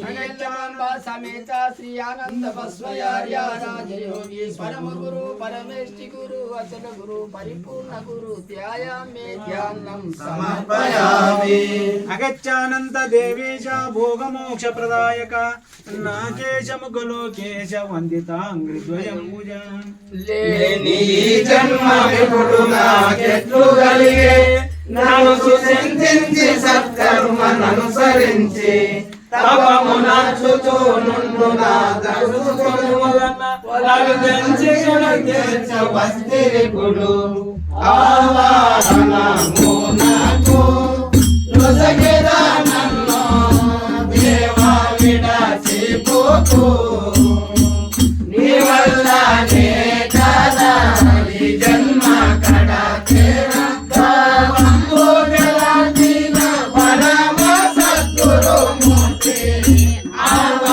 జగదంబా సమేత శ్రీ ఆనంద బస్వయార్య రాజయోగి పరమ గురు పరమేష్టి గురు అచల గురు పరిపూర్ణ గురు ధ్యాయామే ధ్యానం సమర్పయామి అగచ్చానంద దేవేశ భోగమోక్ష ప్రదాయక నాకేశ ముఖలోకేశ వందితాంగ్రిద్వయం పూజ లేని జన్మ విపుడు నాకెట్లు కలిగే నన్ను సుచింతించి అనుసరించి తపము నచ్చుచూ నుండు నా వస్తిరిపుడు ఆవాహనము I'm